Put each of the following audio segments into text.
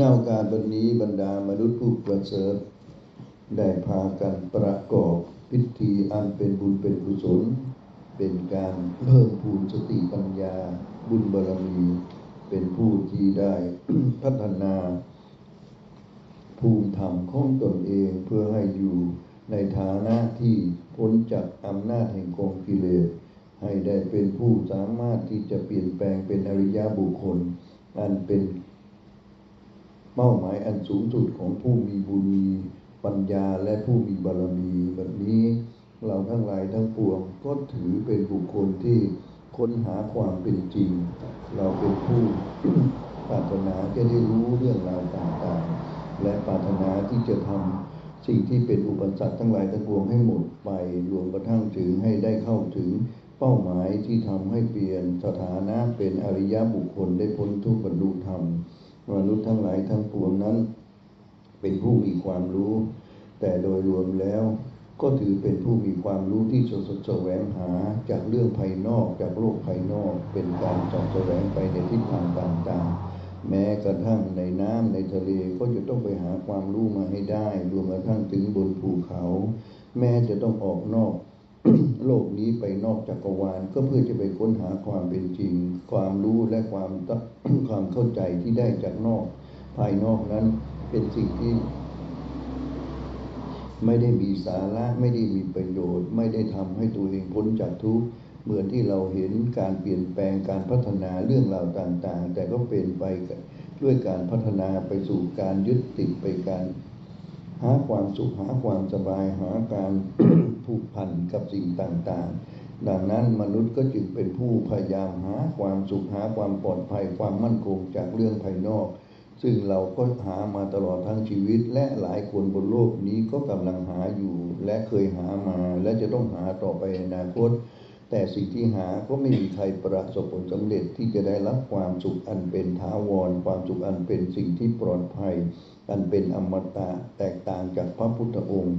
นาโอกาสวันนี้บรรดามนุษย์ผู้ประเสริฐได้พากันประกอบพิธีอันเป็นบุญเป็นกุศล เป็นการเพิ่มพูนสติปัญญา บุญบารมี เป็นผู้ที่ได้พัฒนาภูมิธรรมของตนเองเพื่อให้อยู่ในฐานะที่พ้นจากอำนาจแห่งกองกิเลสให้ได้เป็นผู้สามารถที่จะเปลี่ยนแปลงเป็นอริยบุคคล อันเป็น เป้าหมายอันสูงสุดของผู้มีบุญมีปัญญาและผู้มีบารมีแบบนี้ เราทั้งหลายทั้งปวงก็ถือเป็นบุคคลที่ค้นหาความเป็นจริง เราเป็นผู้ปรารถนาจะได้รู้เรื่องราวต่างๆ และปรารถนาที่จะทำสิ่งที่เป็นอุปสรรคทั้งหลายทั้งปวงให้หมดไปรวมกระทั่งถึงให้ได้เข้าถึงเป้าหมายที่ทำให้เปลี่ยนสถานะเป็นอริยบุคคลได้พ้นทุกข์บรรลุธรรม มนุษย์ทั้งหลายทั้งปวงนั้น เป็นผู้มีความรู้ แต่โดยรวมแล้วก็ถือเป็นผู้มีความรู้ที่สดแสวงหาจากเรื่องภายนอกจากโลกภายนอก เป็นการสอบแสวงไปในทิศทางต่างๆ แม้กระทั่งในน้ำในทะเลก็จะต้องไปหาความรู้มาให้ได้ รวมกระทั่งถึงบนภูเขา แม้จะต้องออกนอก โลกนี้ไปนอกจักรวาลก็เพื่อจะไปค้นหาความเป็นจริง ความรู้และความความเข้าใจที่ได้จากนอก ภายนอกนั้นเป็นสิ่งที่ไม่ได้มีสาระไม่ได้มีประโยชน์ ไม่ได้ทำให้ตัวเองพ้นจากทุกข์เหมือนที่เราเห็นการเปลี่ยนแปลงการพัฒนาเรื่องราวต่างๆ แต่ก็เป็นไปด้วยการพัฒนาไปสู่การยึดติดไปการ หาความสุขหาความสบายหาการผูกพันกับสิ่งต่างๆ ดังนั้นมนุษย์ก็จึงเป็นผู้พยายามหาความสุขหาความปลอดภัยความมั่นคงจากเรื่องภายนอก ซึ่งเราก็หามาตลอดทั้งชีวิต และหลายคนบนโลกนี้ก็กำลังหาอยู่ และเคยหามา และจะต้องหาต่อไปในอนาคต แต่สิ่งที่หาก็ไม่มีใครประสบผลสำเร็จที่จะได้รับความสุขอันเป็นท้าวร ความสุขอันเป็นสิ่งที่ปลอดภัย อันเป็นอมตะแตกต่างจากพระพุทธองค์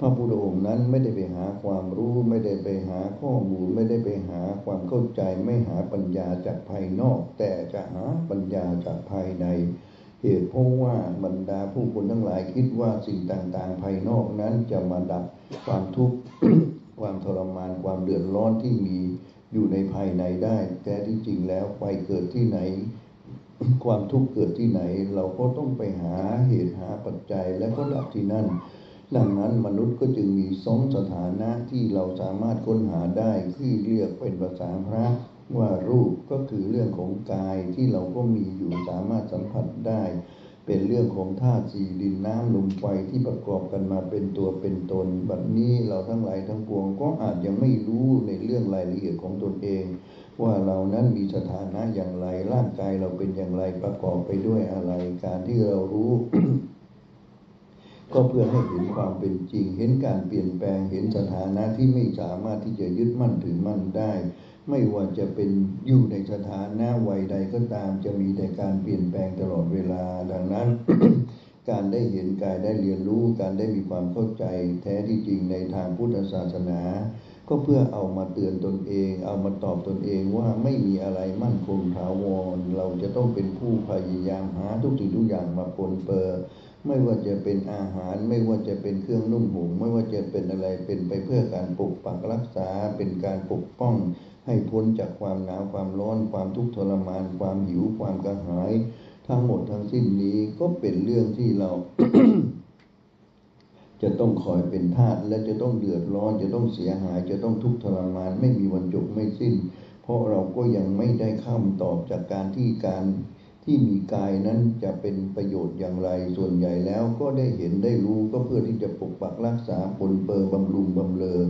พระพุทธองค์นั้นไม่ได้ไปหาความรู้ไม่ได้ไปหาข้อมูลไม่ได้ไปหาความเข้าใจไม่หาปัญญาจากภายนอก แต่จะหาปัญญาจากภายในเหตุเพราะว่าบรรดาผู้คนทั้งหลายคิดว่าสิ่งต่างๆ ภายนอกนั้นจะมาดับความทุกข์ความทรมานความเดือดร้อนที่มีอยู่ในภายในได้ แต่ที่จริงแล้วไฟเกิดที่ไหน ความทุกข์เกิดที่ไหน เราก็ต้องไปหาเหตุหาปัจจัยและก็ดับที่นั่น ดังนั้นมนุษย์ก็จึงมีสองสถานะที่เราสามารถค้นหาได้ที่เรียกเป็นภาษาพระว่ารูปก็คือเรื่องของกายที่เราก็มีอยู่สามารถสัมผัสได้ เป็นเรื่องของธาตุสี่ดินน้ำลมไฟที่ประกอบกันมาเป็นตัวเป็นตนแบบนี้เราทั้งหลายทั้งปวงก็อาจยังไม่รู้ในเรื่องรายละเอียดของตนเอง ว่าเรานั้นมีสถานะอย่างไร ร่างกายเราเป็นอย่างไรประกอบไปด้วยอะไร การที่เรารู้ ก็เพื่อให้เห็นความเป็นจริง เห็นการเปลี่ยนแปลงเห็นสถานะที่ไม่สามารถที่จะยึดมั่นถือมั่นได้ ไม่ว่าจะเป็นอยู่ในสถานะวัยใดก็ตาม จะมีแต่การเปลี่ยนแปลงตลอดเวลา ดังนั้นการได้เห็นกายได้เรียนรู้ การได้มีความเข้าใจ แท้ที่จริงในทางพุทธศาสนา ก็เพื่อเอามาเตือนตนเอง เอามาตอบตนเองว่าไม่มีอะไรมั่นคงถาวร เราจะต้องเป็นผู้พยายามหาทุกสิ่งทุกอย่างมาปนเปื้อไม่ว่าจะเป็นอาหาร ไม่ว่าจะเป็นเครื่องนุ่มห่มไม่ว่าจะเป็นอะไรเป็นไปเพื่อการปกปักรักษา เป็นการปกป้อง ให้พ้นจากความหนาวความร้อน ความทุกข์ทรมาน ความหิวความกระหาย ทั้งหมดทั้งสิ้นนี้ก็เป็นเรื่องที่เรา จะต้องคอยเป็นทาสและจะต้องเดือดร้อน จะต้องเสียหาย จะต้องทุกข์ทรมานไม่มีวันจบไม่สิ้น เพราะเราก็ยังไม่ได้คำตอบจากการที่การที่มีกายนั้นจะเป็นประโยชน์อย่างไรส่วนใหญ่แล้วก็ได้เห็นได้รู้ก็เพื่อที่จะปกปักรักษาปนเปื้อบำรุงบำเรอ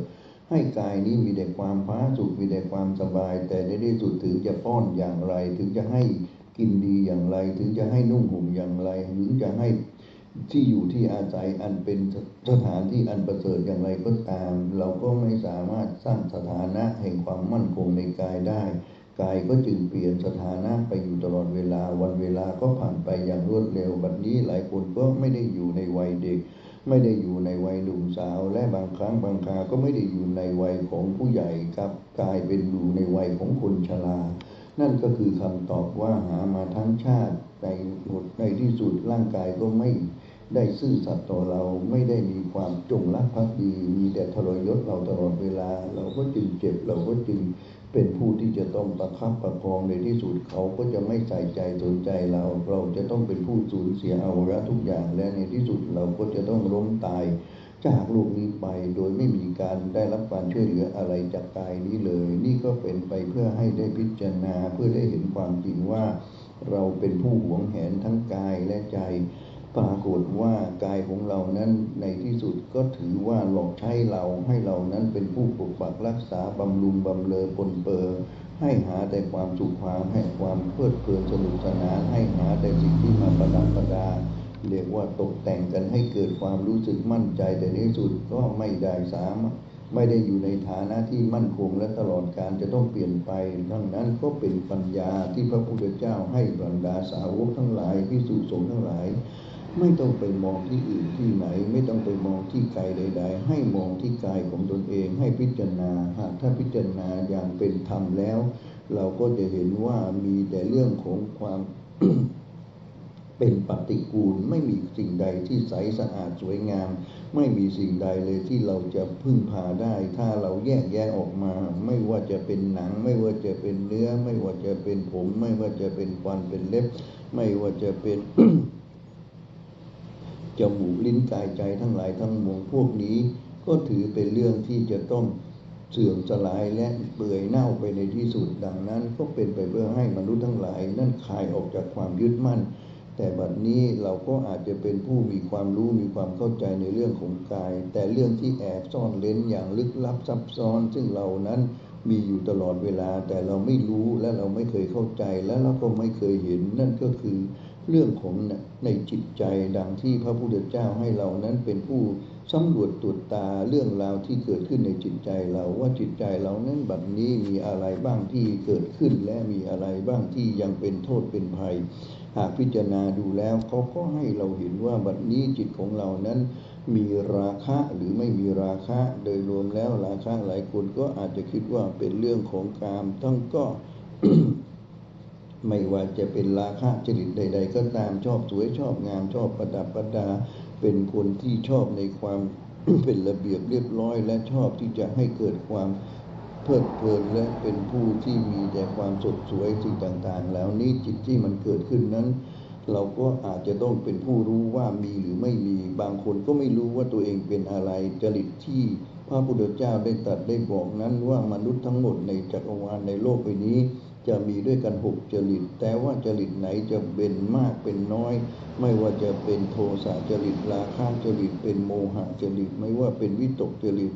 ให้กายนี้มีแต่ความพ้าสุขมีแต่ความสบาย แต่ในที่สุดถึงจะป้อนอย่างไร ถึงจะให้กินดีอย่างไร ถึงจะให้นุ่งห่มอย่างไร ถึงจะให้ ที่อยู่ที่อาศัยอันเป็นสถานที่อันประเสริฐอย่างไรก็ตาม เราก็ไม่สามารถสร้างสถานะแห่งความมั่นคงในกายได้ กายก็จึงเปลี่ยนสถานะไปอยู่ตลอดเวลา วันเวลาก็ผ่านไปอย่างรวดเร็วบัดนี้หลายคนก็ไม่ได้อยู่ในวัยเด็ก ไม่ได้อยู่ในวัยหนุ่มสาว และบางครั้งบางคราก็ไม่ได้อยู่ในวัยของผู้ใหญ่ครับกลายเป็นอยู่ในวัยของคนชรานั่นก็คือคำตอบว่าหามาทั้งชาติในหมดในที่สุดร่างกายก็ไม่ ได้ซื่อสัตย์ต่อเราไม่ได้มีความจงรักภักดี มีแต่ทรยศเราตลอดเวลา เราก็จึงเจ็บเราก็จึงเป็นผู้ที่จะต้องประคับประคองในที่สุดเขาก็จะไม่ใส่ใจสนใจเรา เราจะต้องเป็นผู้สูญเสียเอวัยวะทุกอย่างและในที่สุดเราก็จะต้องล้มตาย จากโลกนี้ไปโดยไม่มีการได้รับการช่วยเหลืออะไรจากกายนี้เลย นี่ก็เป็นไปเพื่อให้ได้พิจารณาเพื่อได้เห็นความจริงว่า เราเป็นผู้หวงแหนทั้งกายและใจ กฏว่ากายของเรานั้นในที่สุดก็ถือว่าหลอกใช้เราให้เรานั้นเป็นผู้ปกปักรักษาบำรุงบำเลอปนเปื้อให้หาแต่ความสุขความให้ความเพลิดเพลินสนุกสนานให้หาแต่สิ่งที่มาประดับประดา เรียกว่าตกแต่งกันให้เกิดความรู้สึกมั่นใจแต่ในที่สุดก็ไม่ได้สามารถไม่ได้อยู่ในฐานะที่มั่นคงและตลอดการจะต้องเปลี่ยนไปดังนั้นก็เป็นปัญญาที่พระพุทธเจ้าให้บรรดาสาวกทั้งหลายที่สุสงฆ์ทั้งหลาย ไม่ต้องไปมองที่อื่นที่ไหน ไม่ต้องไปมองที่ไกลใดๆ ให้มองที่กายของตนเองให้พิจารณาหากถ้าพิจารณาอย่างเป็นธรรมแล้ว เราก็จะเห็นว่ามีแต่เรื่องของความเป็นปฏิกูลไม่มีสิ่งใดที่ใสสะอาดสวยงาม ไม่มีสิ่งใดเลยที่เราจะพึ่งพาได้ ถ้าเราแยกแยะออกมา ไม่ว่าจะเป็นหนัง ไม่ว่าจะเป็นเนื้อ ไม่ว่าจะเป็นผม ไม่ว่าจะเป็นฟันเป็นเล็บ ไม่ว่าจะเป็น จมูกลิ้นกายใจทั้งหลายทั้งมวลพวกนี้ ก็ถือเป็นเรื่องที่จะต้องเสื่อมสลายและเปื่อยเน่าไปในที่สุดดังนั้น ก็เป็นไปเพื่อให้มนุษย์ทั้งหลาย นั่นคลายออกจากความยึดมั่น แต่บัดนี้เราก็อาจจะเป็นผู้มีความรู้มีความเข้าใจในเรื่องของกาย แต่เรื่องที่แอบซ่อนเล้นอย่างลึกลับซับซ้อน ซึ่งเรานั้นมีอยู่ตลอดเวลา แต่เราไม่รู้และเราไม่เคยเข้าใจและเราก็ไม่เคยเห็นนั่นก็คือ เรื่องของในจิตใจดังที่พระพุทธเจ้าให้เรานั้นเป็นผู้สำรวจตรวจตาเรื่องราวที่เกิดขึ้นในจิตใจเราว่าจิตใจเรานั้นบัดนี้มีอะไรบ้างที่เกิดขึ้นและมีอะไรบ้างที่ยังเป็นโทษเป็นภัย หากพิจารณาดูแล้วเขาก็ให้เราเห็นว่าบัดนี้จิตของเรานั้นมีราคะหรือไม่มีราคะ โดยรวมแล้วราคะหลายคนก็อาจจะคิดว่าเป็นเรื่องของกามทั้งก็ ไม่ว่าจะเป็นราคะจริตใด ๆ ก็ตามชอบสวยชอบงามชอบประดับประดา เป็นคนที่ชอบในความเป็นระเบียบเรียบร้อย และชอบที่จะให้เกิดความเพลิดเพลินและเป็นผู้ที่มีแต่ความสดสวยสิ่งต่างๆ แล้วนี้จิตที่มันเกิดขึ้นนั้น เราก็อาจจะต้องเป็นผู้รู้ว่ามีหรือไม่มีบางคนก็ไม่รู้ว่าตัวเองเป็นอะไรจริตที่พระพุทธเจ้าได้ตรัสได้บอกนั้นว่ามนุษย์ทั้งหมดในจักรวาลในโลกใบนี้ จะมีด้วยกันหกจริต แต่ว่าจริตไหนจะเป็นมากเป็นน้อย ไม่ว่าจะเป็นโทสะจริตราคะจริตเป็นโมหะจริต ไม่ว่าเป็นวิตกจริต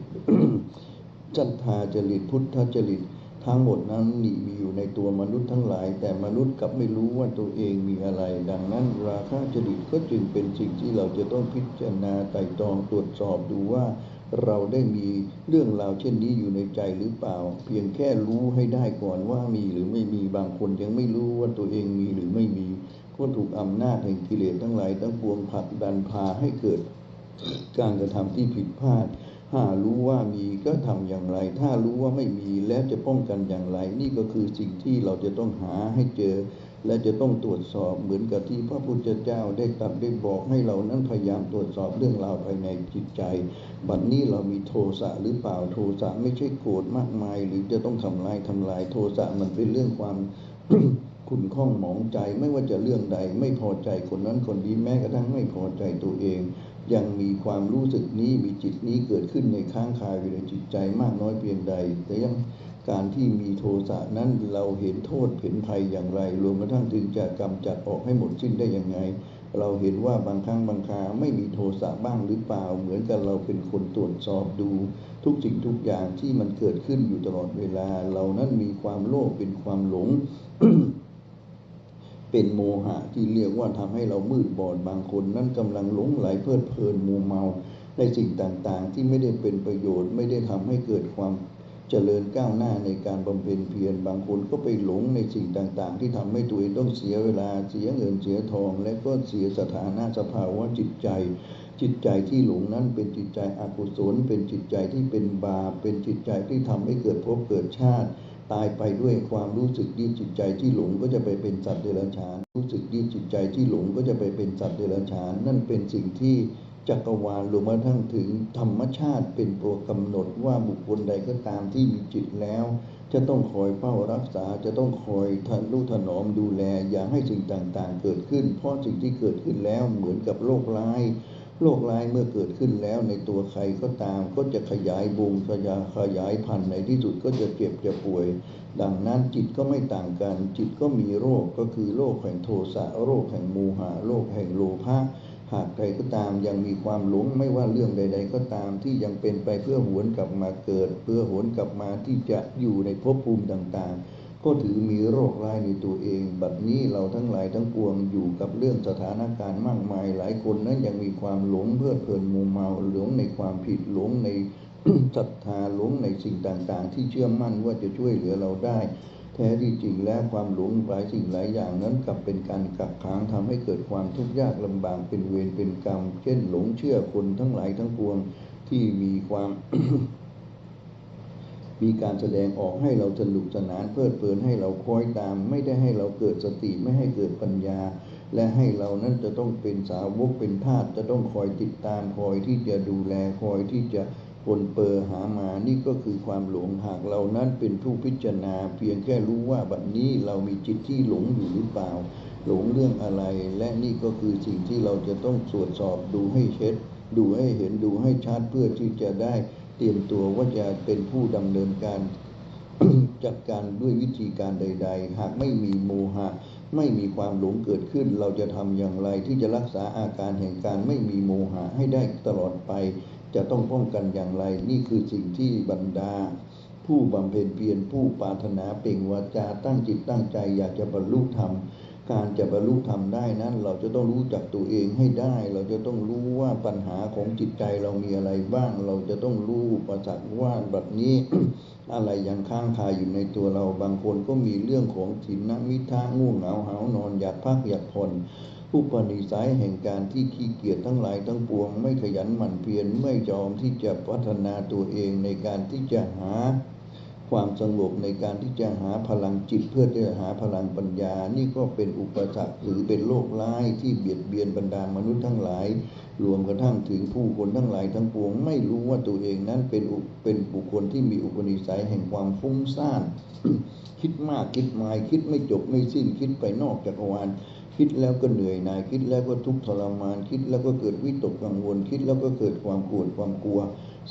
จันทาจริตพุทธจริต ทั้งหมดนั้นนี่มีอยู่ในตัวมนุษย์ทั้งหลาย แต่มนุษย์กลับไม่รู้ว่าตัวเองมีอะไร ดังนั้น ราคะจริตก็จึงเป็นสิ่งที่เราจะต้องพิจารณาไต่ตรองตรวจสอบดูว่า เราได้มีเรื่องราวเช่นนี้อยู่ในใจหรือเปล่า เพียงแค่รู้ให้ได้ก่อนว่ามีหรือไม่มีบางคนยังไม่รู้ว่าตัวเองมีหรือไม่มี ก็ถูกอำนาจแห่งกิเลสทั้งหลายทั้งปวงผลักดันพาให้เกิด การกระทำที่ผิดพลาดถ้ารู้ว่ามีก็ทำอย่างไร ถ้ารู้ว่าไม่มีแล้วจะป้องกันอย่างไร นี่ก็คือสิ่งที่เราจะต้องหาให้เจอ และจะต้องตรวจสอบเหมือนกับที่พระพุทธเจ้าได้ตรัสได้บอกให้เรานั้นพยายามตรวจสอบเรื่องราวภายในจิตใจ บัดนี้เรามีโทสะหรือเปล่าโทสะไม่ใช่โกรธมากมาย หรือจะต้องทำลายทำลายโทสะมันเป็นเรื่องความขุ่นข้องหมองใจไม่ว่าจะเรื่องใด ไม่พอใจคนนั้นคนนี้แม้กระทั่งไม่พอใจตัวเอง ยังมีความรู้สึกนี้มีจิตนี้เกิดขึ้นในค้างคาอยู่ในจิตใจมากน้อยเพียงใด แต่ยัง การที่มีโทสะนั้นเราเห็นโทษเห็นภัยอย่างไร รวมกระทั่งถึงจะกำจัดออกให้หมดสิ้นได้อยังไง เราเห็นว่าบางครั้งบางคราไม่มีโทสะบ้างหรือเปล่า เหมือนกับเราเป็นคนตรวจสอบดู ทุกสิ่งทุกอย่างที่มันเกิดขึ้นอยู่ตลอดเวลา เรานั้นมีความโลภเป็นความหลงเป็นโมหะที่เรียกว่าทำให้เรามืดบอดบางคน นั้นกำลังหลงไหลเพลิดเพลินมัวเมาในสิ่งต่างๆ ที่ไม่ได้เป็นประโยชน์ไม่ได้ทำให้เกิดความ เจริญก้าวหน้าในการบำเพ็ญเพียรบางคนก็ไปหลงในสิ่งต่างๆ ที่ทำให้ตัวเองต้องเสียเวลาเสียเงินเสียทอง และก็เสียสถานะสภาวะจิตใจ จิตใจที่หลงนั้นเป็นจิตใจอกุศล เป็นจิตใจที่เป็นบาปเป็นจิตใจที่ทำให้เกิดภพเกิดชาติ ตายไปด้วยความรู้สึกยึดจิตใจที่หลงก็จะไปเป็นสัตว์เดรัจฉาน รู้สึกยึดจิตใจที่หลงก็จะไปเป็นสัตว์เดรัจฉาน นั่นเป็นสิ่งที่ จักรวาลรวมทั้งถึงธรรมชาติเป็นตัวกำหนดว่าบุคคลใดก็ตามที่มีจิตแล้ว จะต้องคอยเฝ้ารักษาจะต้องคอยทันรู้ถนอมดูแล อย่าให้สิ่งต่างๆ เกิดขึ้น เพราะสิ่งที่เกิดขึ้นแล้วเหมือนกับโรคร้ายโรคร้ายเมื่อเกิดขึ้นแล้วในตัวใครก็ตามก็จะขยายวงขยายขยายพันธุ์ในที่สุดก็จะเจ็บจะป่วย ดังนั้นจิตก็ไม่ต่างกัน จิตก็มีโรคก็คือโรคแห่งโทสะโรคแห่งโมหะโรคแห่งโลภะ หากใครก็ตามยังมีความหลงไม่ว่าเรื่องใด ๆ ก็ตามที่ยังเป็นไปเพื่อหวนกลับมาเกิด เพื่อหวนกลับมาที่จะอยู่ในภพภูมิต่างๆ ก็ถือมีโรคร้ายในตัวเอง บัดนี้เราทั้งหลายทั้งปวงอยู่กับเรื่องสถานการณ์มากมาย หลายคนนั้นยังมีความหลงเพลิดเพลินมัวเมาหลงในความผิดหลงในศรัทธาหลงในสิ่งต่างๆ ที่เชื่อมั่นว่าจะช่วยเหลือเราได้ ท้ที่จริงแล้วความหลงหลายสิ่งหลายอย่างนั้นกลับเป็นการกักขังทำให้เกิดความทุกข์ยากลำบากเป็นเวรเป็นกรรม เช่น หลงเชื่อคนทั้งหลายทั้งปวงที่มีความ มีการแสดงออกให้เราสนุกสนานเพลิดเพลินให้เราคอยตาม ไม่ได้ให้เราเกิดสติไม่ให้เกิดปัญญา และให้เรานั้นจะต้องเป็นสาวกเป็นทาสจะต้องคอยติดตามคอยที่จะดูแลคอยที่จะ ปนเปื้อหามานี่ก็คือความหลงหากเรานั้นเป็นผู้พิจารณา เพียงแค่รู้ว่าบัดนี้เรามีจิตที่หลงอยู่หรือเปล่า หลงเรื่องอะไร และนี่ก็คือสิ่งที่เราจะต้องตรวจสอบดูให้เช็ด ดูให้เห็นดูให้ชัดเพื่อที่จะได้เตรียมตัวว่าจะเป็นผู้ดำเนินการจัดการด้วยวิธีการใด ๆ หากไม่มีโมหะ ไม่มีความหลงเกิดขึ้น เราจะทำอย่างไรที่จะรักษาอาการแห่งการไม่มีโมหะให้ได้ตลอดไป จะต้องป้องกันอย่างไร นี่คือสิ่งที่บรรดา ผู้บำเพ็ญเพียรผู้ปรารถนาเป่งวาจาตั้งจิตตั้งใจ อยากจะบรรลุธรรมการจะบรรลุธรรมได้นั้น เราจะต้องรู้จักตัวเองให้ได้ เราจะต้องรู้ว่าปัญหาของจิตใจเรามีอะไรบ้าง เราจะต้องรู้ประจักษ์ว่าบัดนี้ อะไรยังค้างคาอยู่ในตัวเราบางคนก็มีเรื่องของถินนมิทะง่วงเหงาหานอนอยากพักอยากผ่อน ผู้ปณิสัยแห่งการที่ขี้เกียจทั้งหลายทั้งปวง ไม่ขยันหมั่นเพียรไม่ยอมที่จะพัฒนาตัวเองในการที่จะหาความสงบในการที่จะหาพลังจิตเพื่อที่จะหาพลังปัญญา นี่ก็เป็นอุปสรรคหรือเป็นโรคร้ายที่เบียดเบียนบรรดามนุษย์ทั้งหลาย รวมกระทั่งถึงผู้คนทั้งหลายทั้งปวง ไม่รู้ว่าตัวเองนั้นเป็นเป็นบุคคลที่มีอุปนิสัยแห่งความฟุ้งซ่านคิดมากคิดมายคิดไม่จบไม่สิ้นคิดไปนอกจักรวาล คิดแล้วก็เหนื่อยหน่ายคิดแล้วก็ทุกข์ทรมาน คิดแล้วก็เกิดวิตกกังวล คิดแล้วก็เกิดความโกรธความกลัว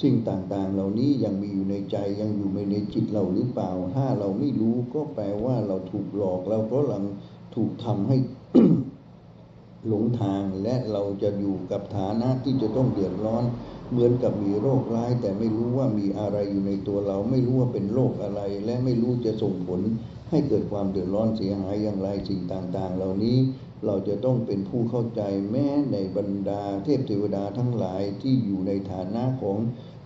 สิ่งต่างๆ เหล่านี้ยังมีอยู่ในใจยังอยู่ในจิตเราหรือเปล่า ถ้าเราไม่รู้ก็แปลว่าเราถูกหลอกเราก็ลังถูกทำให้หลงทางและเราจะอยู่กับฐานะที่จะต้องเดือดร้อน เหมือนกับมีโรคร้าย แต่ไม่รู้ว่ามีอะไรอยู่ในตัวเรา ไม่รู้ว่าเป็นโรคอะไร และไม่รู้จะส่งผล ให้เกิดความเดือดร้อนเสียหายอย่างไรสิ่งต่างๆ เหล่านี้เราจะต้องเป็นผู้เข้าใจแม้ในบรรดาเทพเทวดาทั้งหลายที่อยู่ในฐานะของ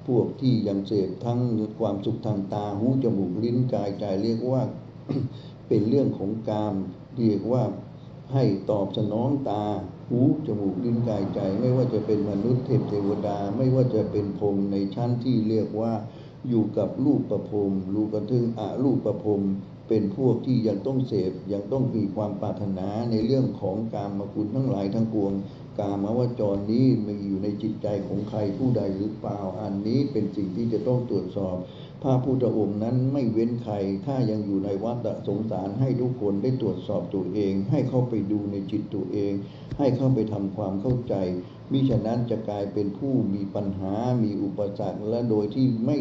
พวกที่ยังเสพทั้งความสุขทางตาหูจมูกลิ้นกายใจเรียกว่าเป็นเรื่องของกามเรียกว่าให้ตอบสนองตาหูจมูกลิ้นกายใจ ไม่ว่าจะเป็นมนุษย์เทพเทวดา ไม่ว่าจะเป็นพรมในชั้นที่เรียกว่าอยู่กับรูปประพรมรูปกระทึงอารูปประพรม เป็นพวกที่ยังต้องเสพยังต้องมีความปรารถนาในเรื่องของการมคุณทั้งหลายทั้งปวง กามวจรนี้มีอยู่ในจิตใจของใครผู้ใดหรือเปล่าอันนี้เป็นสิ่งที่จะต้องตรวจสอบพระพุทธองค์นั้นไม่เว้นใคร ถ้ายังอยู่ในวัฏสงสารให้ทุกคนได้ตรวจสอบตัวเอง ให้เข้าไปดูในจิตตัวเอง ให้เข้าไปทำความเข้าใจ มิฉะนั้นจะกลายเป็นผู้มีปัญหา มีอุปสรรค และโดยที่ไม่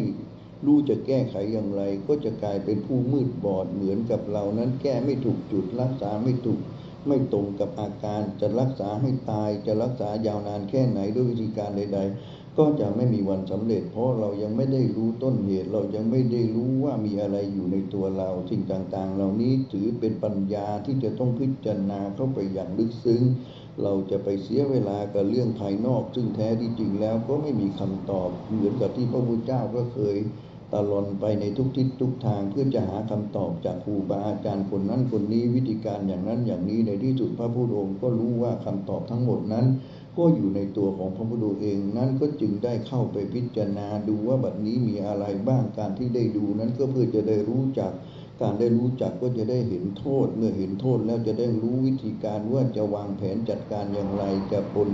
รู้จะแก้ไขอย่างไร ก็จะกลายเป็นผู้มืดบอดเหมือนกับเรานั้นแก้ไม่ถูกจุดรักษาไม่ถูกไม่ตรงกับอาการจะรักษาให้ตายจะรักษายาวนานแค่ไหนด้วยวิธีการใด ๆ ก็จะไม่มีวันสำเร็จ เพราะเรายังไม่ได้รู้ต้นเหตุ เรายังไม่ได้รู้ว่ามีอะไรอยู่ในตัวเราสิ่งต่างๆ เหล่านี้ถือเป็นปัญญาที่จะต้องพิจารณาเข้าไปอย่างลึกซึ้ง เราจะไปเสียเวลากับเรื่องภายนอก ซึ่งแท้ที่จริงแล้วก็ไม่มีคำตอบเหมือนกับที่พระพุทธเจ้าก็เคย ตลอนไปในทุกทิศทุกทางเพื่อจะหาคำตอบจากครูบาอาจารย์คนนั้นคนนี้วิธีการอย่างนั้นอย่างนี้ในที่สุดพระพุทธองค์ก็รู้ว่าคำตอบทั้งหมดนั้น ก็อยู่ในตัวของพระพุทธองค์เองนั้นก็จึงได้เข้าไปพิจารณาดูว่าบัดนี้มีอะไรบ้างการที่ได้ดูนั้นก็เพื่อจะได้รู้จักการได้รู้จักก็จะได้เห็นโทษ เมื่อเห็นโทษแล้วจะได้รู้วิธีการว่าจะวางแผนจัดการอย่างไรจะปน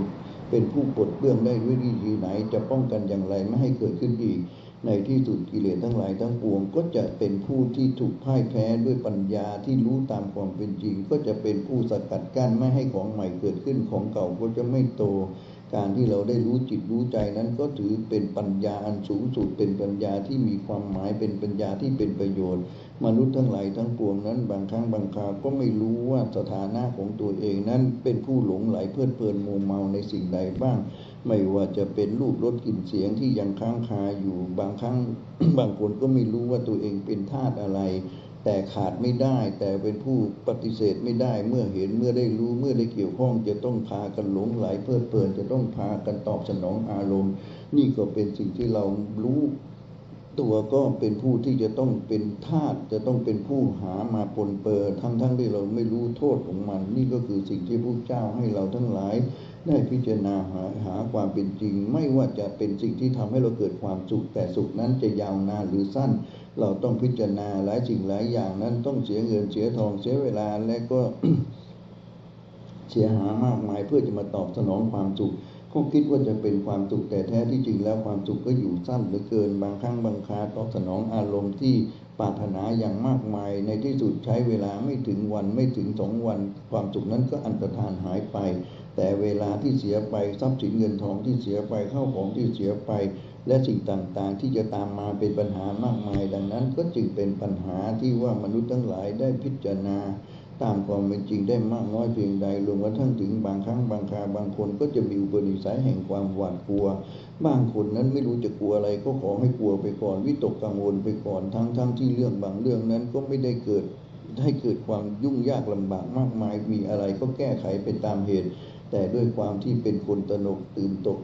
เป็นผู้ปลดเปื้องได้ด้วยวิธีไหน จะป้องกันอย่างไรไม่ให้เกิดขึ้นอีก ในที่สุดกิเลสทั้งหลายทั้งปวงก็จะเป็นผู้ที่ถูกพ่ายแพ้ด้วยปัญญาที่รู้ตามความเป็นจริง ก็จะเป็นผู้สกัดกั้นไม่ให้ของใหม่เกิดขึ้นของเก่าก็จะไม่โต การที่เราได้รู้จิตรู้ใจนั้นก็ถือเป็นปัญญาอันสูงสุดเป็นปัญญาที่มีความหมายเป็นปัญญาที่เป็นประโยชน์ มนุษย์ทั้งหลายทั้งปวงนั้น บางครั้งบางคราวก็ไม่รู้ว่าสถานะของตัวเองนั้นเป็นผู้หลงไหลเพลิดเพลินมัวเมาในสิ่งใดบ้าง ไม่ว่าจะเป็นรูปรสกลิ่นเสียงที่ยังค้างคาอยู่บางครั้งบางคนก็ไม่รู้ว่าตัวเองเป็นธาตุอะไร แต่ขาดไม่ได้ แต่เป็นผู้ปฏิเสธไม่ได้ เมื่อเห็นเมื่อได้รู้เมื่อได้เกี่ยวข้อง จะต้องพากันหลงไหลเพลิดเพลินจะต้องพากันตอบสนองอารมณ์ นี่ก็เป็นสิ่งที่เรารู้ตัวก็เป็นผู้ที่จะต้องเป็นทาสจะต้องเป็นผู้หามาปนเปื้อทั้งๆที่เราไม่รู้โทษของมัน นี่ก็คือสิ่งที่พระเจ้าให้เราทั้งหลาย ได้พิจารณาหาหาความเป็นจริง ไม่ว่าจะเป็นสิ่งที่ทำให้เราเกิดความสุข แต่สุขนั้นจะยาวนานหรือสั้น เราต้องพิจารณาหลายสิ่งหลายอย่างนั้นต้องเสียเงินเสียทองเสียเวลาและก็เสียหามากมายเพื่อจะมาตอบสนองความสุขก็คิดว่าจะเป็นความสุขแต่แท้ที่จริงแล้วความสุขก็อยู่สั้นเหลือเกิน บางครั้งบางคราตอบสนองอารมณ์ที่ปรารถนาอย่างมากมาย ในที่สุดใช้เวลาไม่ถึงวันไม่ถึงสองวัน ความสุขนั้นก็อันตรธานหายไป แต่เวลาที่เสียไปทรัพย์สินเงินทองที่เสียไปเข้าของที่เสียไป และสิ่งต่างๆ ที่จะตามมาเป็นปัญหามากมาย ดังนั้นก็จึงเป็นปัญหาที่ว่ามนุษย์ทั้งหลายได้พิจารณา ตามความเป็นจริงได้มากน้อยเพียงใดรวมกระทั่งถึงบางครั้งบางคราบางคนก็จะมีอุปนิสัยแห่งความหวาดกลัวบางคนนั้นไม่รู้จะกลัวอะไรก็ขอให้กลัวไปก่อนวิตกกังวลไปก่อนทั้งทั้งที่เรื่องบางเรื่องนั้นก็ไม่ได้เกิดให้เกิดความยุ่งยากลำบากมากมายมีอะไรก็แก้ไขไปตามเหตุ แต่ด้วยความที่เป็นคนตนกตื่นตก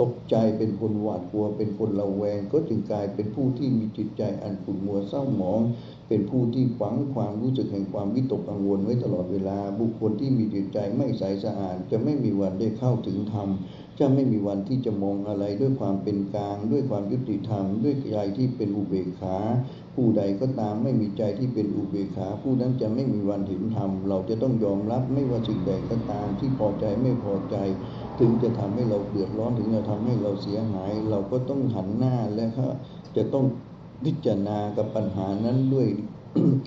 ตกใจเป็นคนหวาดกลัว เป็นคนระแวง ก็จึงกลายเป็นผู้ที่มีจิตใจอันขุ่นมัวเศร้าหมอง เป็นผู้ที่ฝังความรู้สึกแห่งความวิตกกังวลไว้ตลอดเวลา บุคคลที่มีจิตใจไม่ใสสะอาดจะไม่มีวันได้เข้าถึงธรรมจะไม่มีวันที่จะมองอะไรด้วยความเป็นกลาง ด้วยความยุติธรรม ด้วยใจที่เป็นอุเบกขา ผู้ใดก็ตามไม่มีใจที่เป็นอุเบกขา ผู้นั้นจะไม่มีวันเห็นธรรม เราจะต้องยอมรับไม่ว่าสิ่งใดก็ตามที่พอใจไม่พอใจ ถึงจะทำให้เราเดือดร้อนถึงจะทำให้เราเสียหาย เราก็ต้องหันหน้าและก็จะต้องพิจารณากับปัญหานั้นด้วย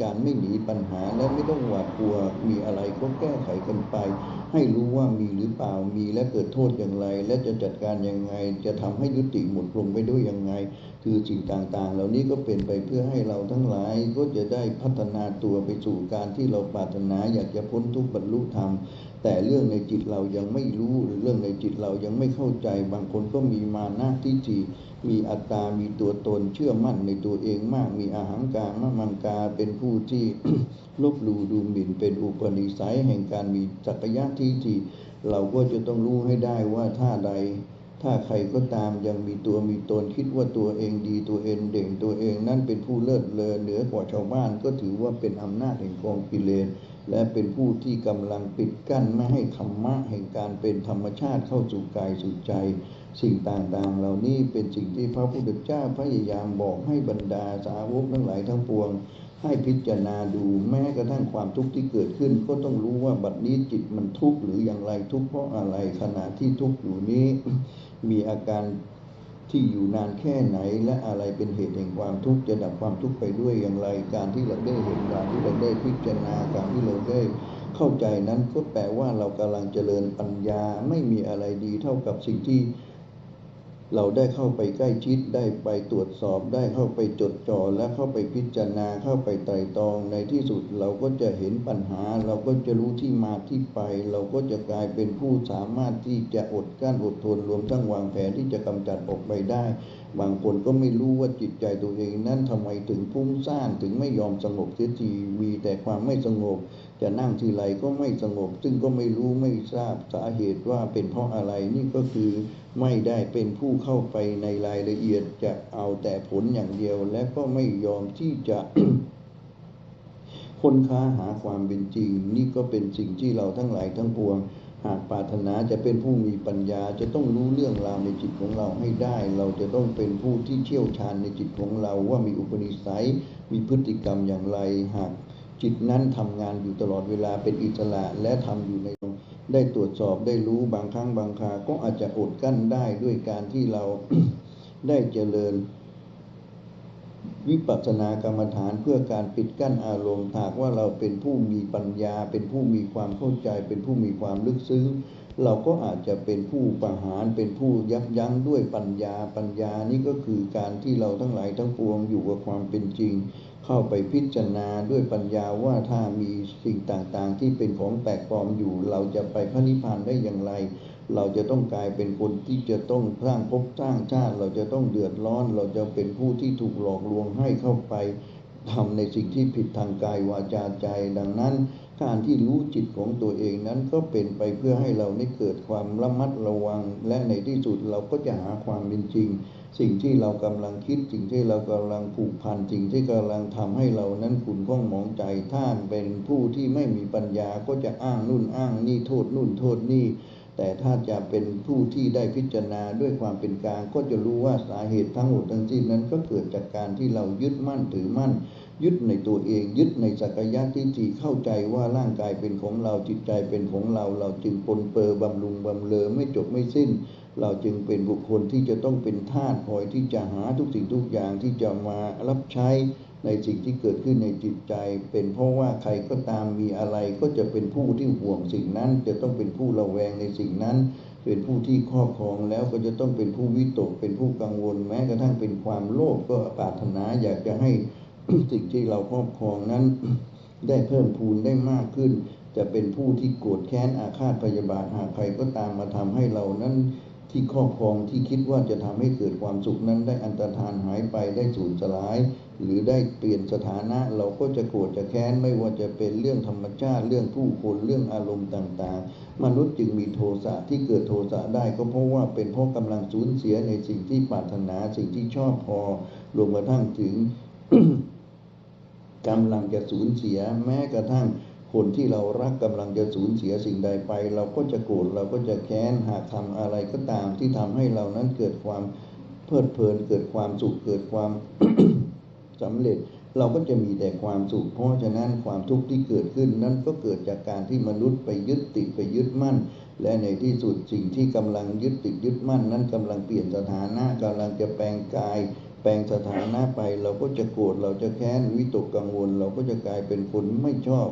การไม่หนีปัญหาและไม่ต้องหวาดกลัวมีอะไรก็แก้ไขกันไป ให้รู้ว่ามีหรือเปล่ามีและเกิดโทษอย่างไร และจะจัดการยังไง จะทำให้ยุติหมดลงไปด้วยยังไง คือสิ่งต่างๆ เหล่านี้ก็เป็นไปเพื่อให้เราทั้งหลายก็จะได้พัฒนาตัวไปสู่การที่เราปรารถนาอยากจะพ้นทุกข์บรรลุธรรม แต่เรื่องในจิตเรายังไม่รู้หรือเรื่องในจิตเรายังไม่เข้าใจ บางคนก็มีมานะทิฏฐิมีอัตตา มีตัวตนเชื่อมั่นในตัวเองมาก มีอาหังการมมังกาเป็นผู้ที่ลบหลู่ดูหมิ่นเป็นอุปนิสัยแห่งการมีจักรยะทิฏฐิเราก็จะต้องรู้ให้ได้ว่าถ้าใด ถ้าใครก็ตามยังมีตัวมีตนคิดว่าตัวเองดีตัวเองเด่นตัวเองนั่นเป็นผู้เลิศเลอเหนือกว่าชาวบ้านก็ถือว่าเป็นอำนาจแห่งกองกิเลสและเป็นผู้ที่กำลังปิดกั้นไม่ให้ธรรมะแห่งการเป็นธรรมชาติเข้าสู่กายสู่ใจ สิ่งต่างๆ เหล่านี้เป็นสิ่งที่พระพุทธเจ้าพยายามบอกให้บรรดาสาวกทั้งหลายทั้งปวง ให้พิจารณาดูแม้กระทั่งความทุกข์ที่เกิดขึ้น ก็ต้องรู้ว่าบัดนี้จิตมันทุกข์หรืออย่างไรทุกข์เพราะอะไรขณะที่ทุกข์อยู่นี้ มีอาการที่อยู่นานแค่ไหน และอะไรเป็นเหตุแห่งความทุกข์จะดับความทุกข์ไปด้วยอย่างไร การที่เราได้เห็นการที่เราได้พิจารณาการที่เราได้เข้าใจนั้นก็แปลว่าเรากำลังเจริญปัญญาไม่มีอะไรดีเท่ากับสิ่งที่ เราได้เข้าไปใกล้ชิดได้ไปตรวจสอบได้เข้าไปจดจ่อและเข้าไปพิจารณาเข้าไปไตรตรองในที่สุดเราก็จะเห็นปัญหา เราก็จะรู้ที่มาที่ไป เราก็จะกลายเป็นผู้สามารถที่จะอดกั้นอดทนรวมทั้งวางแผนที่จะกำจัดออกไปได้ บางคนก็ไม่รู้ว่าจิตใจตัวเองนั้นทำไมถึงพุ่งสร้างถึงไม่ยอมสงบเสียทีมีแต่ความไม่สงบ จะนั่งทีไรก็ไม่สงบ ซึ่งก็ไม่รู้ไม่ทราบสาเหตุว่าเป็นเพราะอะไรนี่ก็คือไม่ได้เป็นผู้เข้าไปในรายละเอียดจะเอาแต่ผลอย่างเดียว และก็ไม่ยอมที่จะค้นค้าหาความเป็นจริง นี่ก็เป็นสิ่งที่เราทั้งหลายทั้งปวง หากปรารถนาจะเป็นผู้มีปัญญาจะต้องรู้เรื่องราวในจิตของเราให้ได้ เราจะต้องเป็นผู้ที่เชี่ยวชาญในจิตของเราว่ามีอุปนิสัย มีพฤติกรรมอย่างไร หากจิตนั้นทำงานอยู่ตลอดเวลาเป็นอิสระและทำอยู่ในได้ตรวจสอบได้รู้บางครั้งบางคราก็อาจจะอดกั้นได้ด้วยการที่เราได้เจริญ วิปัสสนากรรมฐานเพื่อการปิดกั้นอารมณ์หากว่าเราเป็นผู้มีปัญญา เป็นผู้มีความเข้าใจ เป็นผู้มีความลึกซึ้ง เราก็อาจจะเป็นผู้ประหารเป็นผู้ยับยั้งด้วยปัญญาปัญญานี่ก็คือการที่เราทั้งหลายทั้งปวงอยู่กับความเป็นจริง เข้าไปพิจารณาด้วยปัญญาว่าถ้ามีสิ่งต่างๆ ที่เป็นของแปลกปลอมอยู่ เราจะไปพระนิพพานได้อย่างไร เราจะต้องกลายเป็นคนที่จะต้องสร้างภพสร้างชาติ เราจะต้องเดือดร้อน เราจะเป็นผู้ที่ถูกหลอกลวงให้เข้าไปทำในสิ่งที่ผิดทางกายวาจาใจ ดังนั้น การที่รู้จิตของตัวเองนั้นก็เป็นไปเพื่อให้เราได้เกิดความระมัดระวัง และในที่สุดเราก็จะหาความเป็นจริง สิ่งที่เรากำลังคิดสิ่งที่เรากำลังผูกพันสิ่งที่กำลังทำให้เรานั้นขุ่นข้องหมองใจถ้าเป็นผู้ที่ไม่มีปัญญาก็จะอ้างนู่นอ้างนี่โทษนู่นโทษนี่ แต่ถ้าจะเป็นผู้ที่ได้พิจารณาด้วยความเป็นกลางก็จะรู้ว่าสาเหตุทั้งหมดทั้งสิ้นนั้นก็เกิดจากการที่เรายึดมั่นถือมั่น ยึดในตัวเอง ยึดในสักยะทิฏฐิเข้าใจว่าร่างกายเป็นของเราจิตใจเป็นของเรา เราจึงปนเปื้อบำรุงบำเรอไม่จบไม่สิ้น เราจึงเป็นบุคคลที่จะต้องเป็นทาสคอยที่จะหาทุกสิ่งทุกอย่างที่จะมารับใช้ ในสิ่งที่เกิดขึ้นในจิตใจ เป็นเพราะว่าใครก็ตามมีอะไรก็จะเป็นผู้ที่ห่วงสิ่งนั้น จะต้องเป็นผู้ระแวงในสิ่งนั้น เป็นผู้ที่ครอบครองแล้วก็จะต้องเป็นผู้วิตก เป็นผู้กังวล แม้กระทั่งเป็นความโลภก็ปรารถนาอยากจะให้สิ่งที่เราครอบครองนั้น ได้เพิ่มพูนได้มากขึ้น จะเป็นผู้ที่โกรธแค้นอาฆาตพยาบาทหากใครก็ตามมาทำให้เรานั้นที่ครอบครองที่คิดว่าจะทำให้เกิดความสุขนั้นได้อันตรธานหายไปได้สูญสลาย หรือได้เปลี่ยนสถานะเราก็จะโกรธจะแค้นไม่ว่าจะเป็นเรื่องธรรมชาติเรื่องผู้คนเรื่องอารมณ์ต่างๆ มนุษย์จึงมีโทสะที่เกิดโทสะได้ก็เพราะว่าเป็นเพราะกำลังสูญเสียในสิ่งที่ปรารถนาสิ่งที่ชอบพอรวมกระทั่งถึงกำลังจะสูญเสียแม้กระทั่งคนที่เรารักกำลังจะสูญเสียสิ่งใดไป เราก็จะโกรธเราก็จะแค้นหากทำอะไรก็ตามที่ทำให้เรานั้นเกิดความเพลิดเพลินเกิดความสุขเกิดความ สำเร็จ เราก็จะมีแต่ความสุข เพราะฉะนั้นความทุกข์ที่เกิดขึ้นนั้นก็เกิดจากการที่มนุษย์ไปยึดติดไปยึดมั่น และในที่สุดสิ่งที่กำลังยึดติดยึดมั่น นั้นกำลังเปลี่ยนสถานะกำลังจะแปลงกาย แปลงสถานะไป เราก็จะโกรธเราจะแค้นวิตกกังวล เราก็จะกลายเป็นคนไม่ชอบ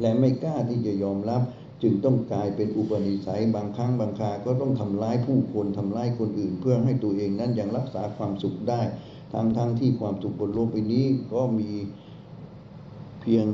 และไม่กล้าที่จะยอมรับจึงต้องกลายเป็นอุปนิสัยบางครั้งบางคราก็ต้องทำร้ายผู้คนทำร้ายคนอื่น เพื่อให้ตัวเองนั้นยังรักษาความสุขได้ ทั้งทั้งที่ความสุขบนโลกใบนี้ก็มีเพียง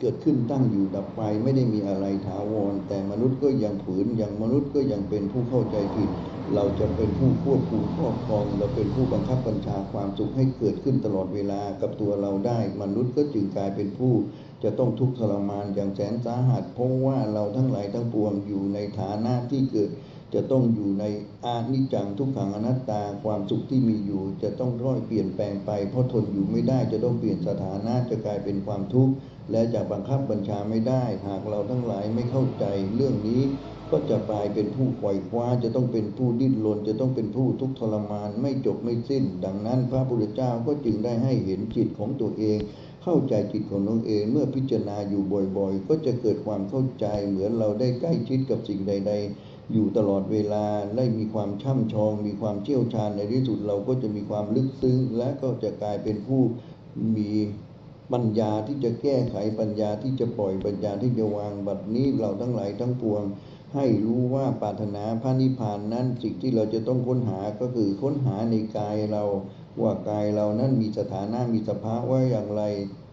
เกิดขึ้นตั้งอยู่ดับไปไม่ได้มีอะไรถาวร แต่มนุษย์ก็ยังฝืนอย่างมนุษย์ก็ยังเป็นผู้เข้าใจผิด เราจะเป็นผู้ควบคุมครอบครอง เราเป็นผู้บังคับบัญชาความสุขให้เกิดขึ้นตลอดเวลากับตัวเราได้ มนุษย์ก็จึงกลายเป็นผู้ จะต้องทุกข์ทรมานอย่างแสนสาหัสเพราะว่าเราทั้งหลายทั้งปวงอยู่ในฐานะที่เกิด จะต้องอยู่ในอานิจังทุกขังอนัตตาความสุขที่มีอยู่ จะต้องร่อยเปลี่ยนแปลงไป เพราะทนอยู่ไม่ได้จะต้องเปลี่ยนสถานะจะกลายเป็นความทุกข์และจะบังคับบัญชาไม่ได้ หากเราทั้งหลายไม่เข้าใจเรื่องนี้ก็จะกลายเป็นผู้ปล่อยคว้าจะต้องเป็นผู้ดิ้นรนจะต้องเป็นผู้ทุกข์ทรมานไม่จบไม่สิ้น ดังนั้นพระพุทธเจ้าก็จึงได้ให้เห็นจิตของตัวเอง เข้าใจจิตของตนเอง เมื่อพิจารณาอยู่บ่อยๆ ก็จะเกิดความเข้าใจเหมือนเราได้ใกล้ชิดกับสิ่งใด ๆ อยู่ตลอดเวลาได้มีความช่ำชอง มีความเชี่ยวชาญในที่สุดเราก็จะมีความลึกซึ้ง และก็จะกลายเป็นผู้มีปัญญาที่จะแก้ไขปัญญาที่จะปล่อยปัญญาที่จะวางบัดนี้เราทั้งหลายทั้งปวง ให้รู้ว่าปรารถนาพระนิพพานนั้นสิ่งที่เราจะต้องค้นหาก็คือค้นหาในกายเรา ว่ากายเรานั้นมีสถานะมีสภาวะอย่างไร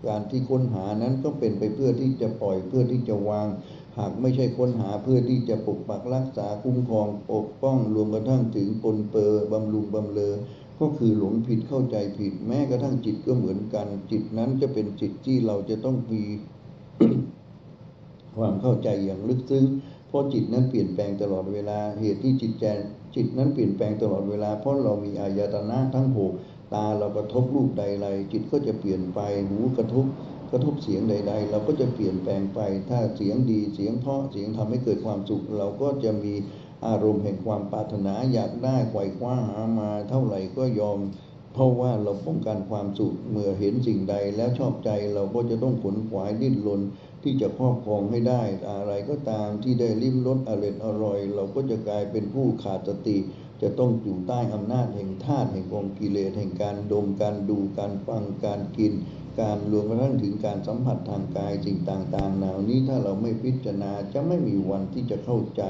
การที่ค้นหานั้นก็เป็นไปเพื่อที่จะปล่อยเพื่อที่จะวาง หากไม่ใช่ค้นหาเพื่อที่จะปกปักรักษาคุ้มครองปกป้องรวมกระทั่งถึงปนเปื้อบำรุงบำเรอก็คือหลงผิดเข้าใจผิด แม้กระทั่งจิตก็เหมือนกัน จิตนั้นจะเป็นจิตที่เราจะต้องมีความเข้าใจอย่างลึกซึ้งเพราะจิตนั้นเปลี่ยนแปลงตลอดเวลาเหตุที่จิตใจจิตนั้นเปลี่ยนแปลงตลอดเวลา เพราะเรามีอายตนะทั้งหกตาเรากระทบรูปใดไรจิตก็จะเปลี่ยนไปหูกระทบ กระทบเสียงใด ๆ เราก็จะเปลี่ยนแปลงไป ถ้าเสียงดีเสียงเพราะเสียงทำให้เกิดความสุข เราก็จะมีอารมณ์แห่งความปรารถนาอยากได้ไขว่คว้าหามาเท่าไหร่ก็ยอม เพราะว่าเราป้องกันความสุขเมื่อเห็นสิ่งใดแล้วชอบใจเราก็จะต้องขนขวายดิ้นรนที่จะครอบครองให้ได้อะไรก็ตามที่ได้ลิ้มรสอร่อยอร่อย เราก็จะกลายเป็นผู้ขาดสติ จะต้องอยู่ใต้อำนาจแห่งธาตุแห่งกองกิเลสแห่งการดมการดูการฟังการกิน การรวมกระทั่งถึงการสัมผัสทางกายสิ่งต่างๆเหล่านี้ถ้าเราไม่พิจารณาจะไม่มีวันที่จะเข้าใจ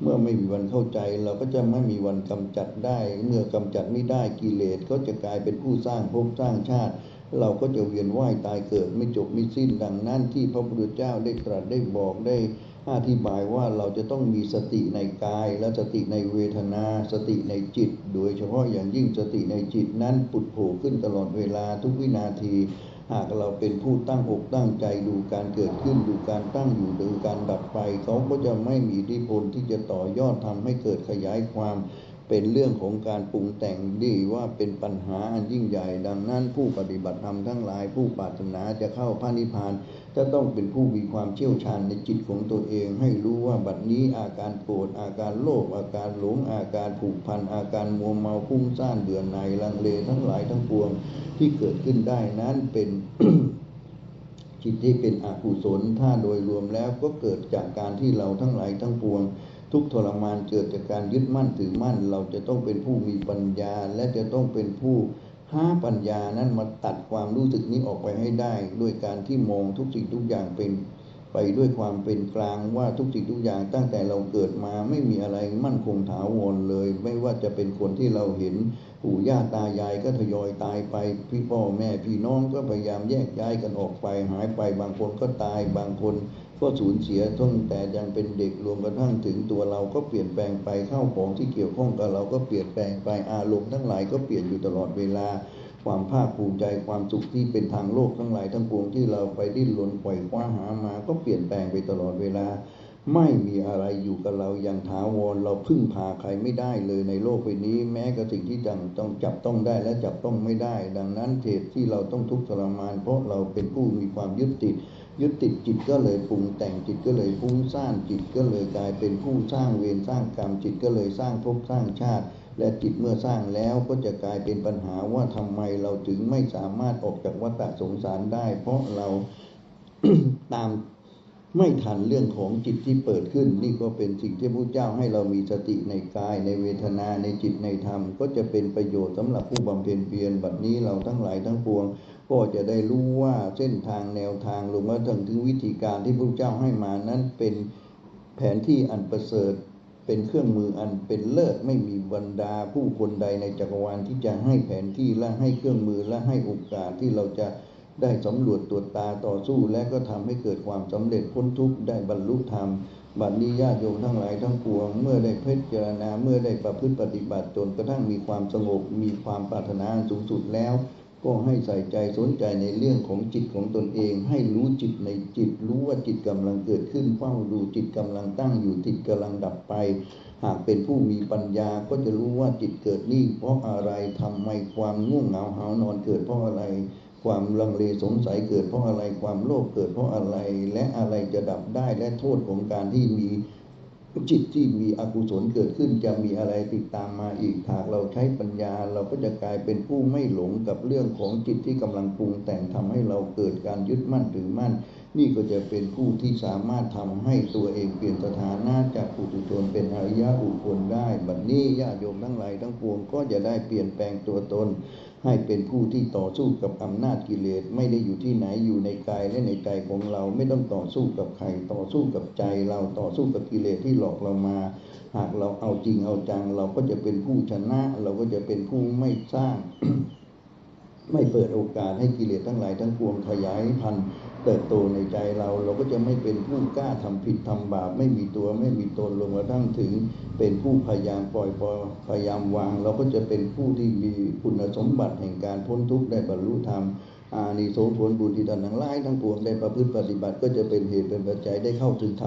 เมื่อไม่มีวันเข้าใจ เราก็จะไม่มีวันกำจัดได้ เมื่อกำจัดไม่ได้กิเลสก็จะกลายเป็นผู้สร้างภพสร้างชาติ เราก็จะเวียนว่ายตายเกิดไม่จบไม่สิ้นดังนั้นที่พระพุทธเจ้าได้ตรัสได้บอกได้อธิบายว่าเราจะต้องมีสติในกายและสติในเวทนา สติในจิต โดยเฉพาะอย่างยิ่งสติในจิตนั้นปุดโผล่ขึ้นตลอดเวลาทุกวินาที หากเราเป็นผู้ตั้งอกตั้งใจดูการเกิดขึ้นดูการตั้งอยู่ดูการดับไป เขาก็จะไม่มีอิทธิพลที่จะต่อยอดทำให้เกิดขยายความ เป็นเรื่องของการปรุงแต่งดีว่าเป็นปัญหาอันยิ่งใหญ่ ดังนั้นผู้ปฏิบัติธรรมทั้งหลาย ผู้ปรารถนาจะเข้าพระนิพพานจะต้องเป็นผู้มีความเชี่ยวชาญในจิตของตัวเอง ให้รู้ว่าบัดนี้อาการโกรธอาการโลภอาการหลงอาการผูกพันอาการมัวเมาพุ่งซ่านเบื่อหน่ายลังเลทั้งหลายทั้งปวงที่เกิดขึ้นได้นั้นเป็นจิตที่เป็นอกุศลถ้าโดยรวมแล้วก็เกิดจากการที่เราทั้งหลายทั้งปวง ทุกทรมานเกิดจากการยึดมั่นถือมั่น เราจะต้องเป็นผู้มีปัญญา และจะต้องเป็นผู้หาปัญญานั้นมาตัดความรู้สึกนี้ออกไปให้ได้ด้วยการที่มองทุกสิ่งทุกอย่างเป็นไปด้วยความเป็นกลางว่าทุกสิ่งทุกอย่างตั้งแต่เราเกิดมาไม่มีอะไรมั่นคงถาวรเลย ไม่ว่าจะเป็นคนที่เราเห็นปู่ย่าตายายก็ทยอยตายไป พี่พ่อแม่พี่น้องก็พยายามแยกย้ายกันออกไปหายไป บางคนก็ตายบางคน ก็สูญเสียตั้งแต่ยังเป็นเด็กรวมกระทั่งถึงตัวเราก็เปลี่ยนแปลงไปเข้าของที่เกี่ยวข้องกับเราก็เปลี่ยนแปลงไปอารมณ์ทั้งหลายก็เปลี่ยนอยู่ตลอดเวลา ความภาคภูมิใจความสุขที่เป็นทางโลกทั้งหลายทั้งปวงที่เราไปดิ้นรนไขว่คว้าหามาก็เปลี่ยนแปลงไปตลอดเวลา ไม่มีอะไรอยู่กับเราอย่างถาวรเราพึ่งพาใครไม่ได้เลยในโลกใบนี้ แม้กับสิ่งที่จังต้องจับต้องได้และจับต้องไม่ได้ ดังนั้นเหตุที่เราต้องทุกข์ทรมาน เพราะเราเป็นผู้มีความยึดติด ยึดติดจิตก็เลยปรุงแต่งจิตก็เลยฟุ้งซ่านจิตก็เลยกลายเป็นผู้สร้างเวรสร้างกรรม จิตก็เลยสร้างภพสร้างชาติ และจิตเมื่อสร้างแล้วก็จะกลายเป็นปัญหาว่าทำไมเราถึงไม่สามารถออกจากวัฏสงสารได้ เพราะเราตามไม่ทันเรื่องของจิตที่เปิดขึ้น นี่ก็เป็นสิ่งที่พระเจ้าให้เรามีสติในกายในเวทนาในจิตในธรรม ก็จะเป็นประโยชน์สำหรับผู้บำเพ็ญเพียรบัดนี้เราทั้งหลายทั้งปวง ก็จะได้รู้ว่าเส้นทางแนวทางลงมาถึงถึงวิธีการที่พระเจ้าให้มานั้นเป็นแผนที่อันประเสริฐเป็นเครื่องมืออันเป็นเลิศไม่มีบรรดาผู้คนใดในจักรวาลที่จะให้แผนที่และให้เครื่องมือและให้โอกาสที่เราจะได้สำรวจตรวจตาต่อสู้ และก็ทำให้เกิดความสำเร็จพ้นทุกข์ได้บรรลุธรรมบัดนี้ญาติโยมทั้งหลายทั้งปวง เมื่อได้พิจารณาเมื่อได้ประพฤติปฏิบัติจนกระทั่งมีความสงบมีความปรารถนาสูงสุดแล้ว ก็ให้ใส่ใจสนใจในเรื่องของจิตของตนเอง ให้รู้จิตในจิต รู้ว่าจิตกำลังเกิดขึ้นเฝ้าดูจิตกำลังตั้งอยู่จิตกำลังดับไป หากเป็นผู้มีปัญญาก็จะรู้ว่าจิตเกิดนิ่เพราะอะไรทำไมความง่วงเหงาหานอนเกิดเพราะอะไร ความลังเลสงสัยเกิดเพราะอะไรความโลภเกิดเพราะอะไร และอะไรจะดับได้และโทษของการที่มี จิตที่มีอกุศลเกิดขึ้นจะมีอะไรติดตามมาอีกหากเราใช้ปัญญา เราก็จะกลายเป็นผู้ไม่หลงกับเรื่องของจิตที่กำลังปรุงแต่งทำให้เราเกิดการยึดมั่นถือมั่น นี่ก็จะเป็นผู้ที่สามารถทำให้ตัวเองเปลี่ยนสถานะจากปุถุชนเป็นอริยะบุคคลได้ บัดนี้ญาติโยมทั้งหลายทั้งปวงก็จะได้เปลี่ยนแปลงตัวตน ให้เป็นผู้ที่ต่อสู้กับอำนาจกิเลสไม่ได้อยู่ที่ไหนอยู่ในกายและในใจของเราไม่ต้องต่อสู้กับใครต่อสู้กับใจเราต่อสู้กับกิเลสที่หลอกเรามา หากเราเอาจริงเอาจัง เราก็จะเป็นผู้ชนะ เราก็จะเป็นผู้ไม่สร้าง ไม่เปิดโอกาสให้กิเลสทั้งหลายทั้งปวงขยายพันธุ์เติบโตในใจเรา เราก็จะไม่เป็นผู้กล้าทำผิดทำบาปไม่มีตัวไม่มีตนลงกระทั่งถึง เป็นผู้พยายามปล่อยปลอพยายามวาง เราก็จะเป็นผู้ที่มีคุณสมบัติแห่งการพ้นทุกข์ได้บรรลุธรรมอานิสงส์ผลบุญที่ท่านทั้งหลายทั้งปวงได้ประพฤติปฏิบัติก็จะเป็นเหตุเป็นปัจจัยได้เข้าถึงธรรม